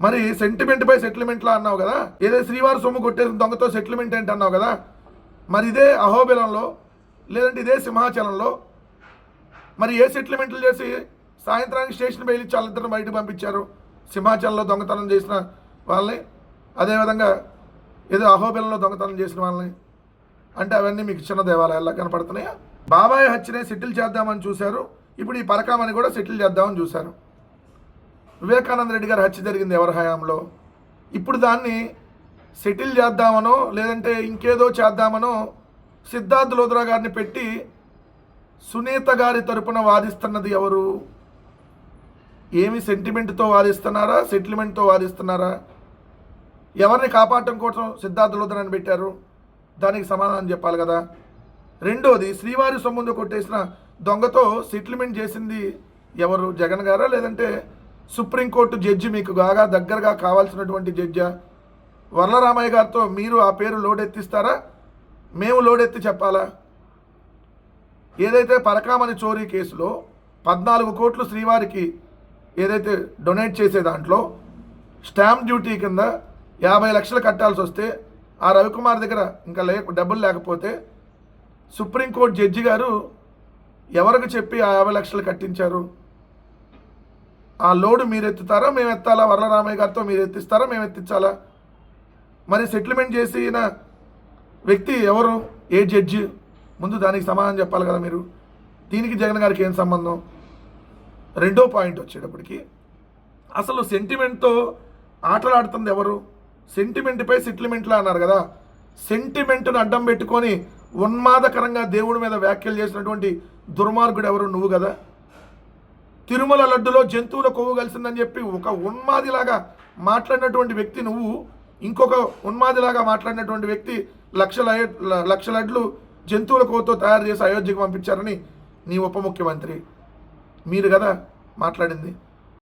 మరి sentiment by సెటిల్మెంట్లా అన్నావు కదా? ఏదో శ్రీవారి సొమ్ము కొట్టేసిన దొంగతో సెటిల్మెంట్ ఏంటి అన్నావు కదా? మరి ఇదే అహోబిలంలో లేదంటే ఇదే సింహాచలంలో మరి ఏ సెటిల్మెంట్లు చేసి సాయంత్రానికి స్టేషన్ బయలు వాళ్ళిద్దరిని బయటకు పంపించారు? సింహాచలంలో దొంగతనం చేసిన వాళ్ళని అదేవిధంగా ఏదో అహోబిలంలో దొంగతనం చేసిన వాళ్ళని. అంటే అవన్నీ మీకు చిన్న దేవాలయాల్లో కనపడుతున్నాయా? బాబాయ్ హత్యనే సెటిల్ చేద్దామని చూశారు. ఇప్పుడు ఈ పరకామని కూడా సెటిల్ చేద్దామని చూశారు. వివేకానంద రెడ్డి గారి హత్య జరిగింది ఎవరి హయాంలో? ఇప్పుడు దాన్ని సెటిల్ చేద్దామనో లేదంటే ఇంకేదో చేద్దామనో సిద్ధార్థ్ లోద్రా గారిని పెట్టి సునీత గారి తరపున వాదిస్తున్నది ఎవరు? ఏమి సెంటిమెంట్తో వాదిస్తున్నారా? సెటిల్మెంట్తో వాదిస్తున్నారా? ఎవరిని కాపాడటం కోసం సిద్ధార్థ లోద్రాని పెట్టారు? దానికి సమాధానం చెప్పాలి కదా. రెండోది శ్రీవారి సొమ్ముందు కొట్టేసిన దొంగతో సెటిల్మెంట్ చేసింది ఎవరు? జగన్ గారా? లేదంటే సుప్రీంకోర్టు జడ్జి మీకు బాగా దగ్గరగా కావాల్సినటువంటి జడ్జా? వరలరామయ్య గారితో మీరు ఆ పేరు లోడెత్తిస్తారా? మేము లోడెత్తి చెప్పాలా? ఏదైతే పరకామణి చోరీ కేసులో పద్నాలుగు కోట్లు శ్రీవారికి ఏదైతే డొనేట్ చేసే దాంట్లో స్టాంప్ డ్యూటీ కింద యాభై లక్షలు కట్టాల్సి వస్తే ఆ రవికుమార్ దగ్గర ఇంకా లే డబ్బులు లేకపోతే సుప్రీంకోర్టు జడ్జి గారు ఎవరికి చెప్పి ఆ యాభై లక్షలు కట్టించారు? ఆ లోడు మీరు ఎత్తుతారా మేము ఎత్తాలా వరలరామయ్య గారితో మీరు ఎత్తిస్తారా మేము ఎత్తించాలా మరి సెటిల్మెంట్ చేసిన వ్యక్తి ఎవరు? ఏ జడ్జి? ముందు దానికి సమాధానం చెప్పాలి కదా మీరు. దీనికి జగన్ గారికి ఏం సంబంధం? రెండో పాయింట్ వచ్చేటప్పటికి అసలు సెంటిమెంట్తో ఆటలాడుతుంది ఎవరు? సెంటిమెంట్పై సెటిల్మెంట్లా అన్నారు కదా. సెంటిమెంట్ను అడ్డం పెట్టుకొని ఉన్మాదకరంగా దేవుడి మీద వ్యాఖ్యలు చేసినటువంటి దుర్మార్గుడు ఎవరు? నువ్వు కదా. తిరుమల లడ్డులో జంతువుల కొవ్వు కలిసిందని చెప్పి ఒక ఉన్మాదిలాగా మాట్లాడినటువంటి వ్యక్తి నువ్వు ఇంకొక ఉన్మాదిలాగా మాట్లాడినటువంటి వ్యక్తి లక్షల లక్ష లడ్లు జంతువుల కొవ్వుతో తయారు చేసి అయోధ్యకు పంపించారని నీ ఉప ముఖ్యమంత్రి. మీరు కదా మాట్లాడింది.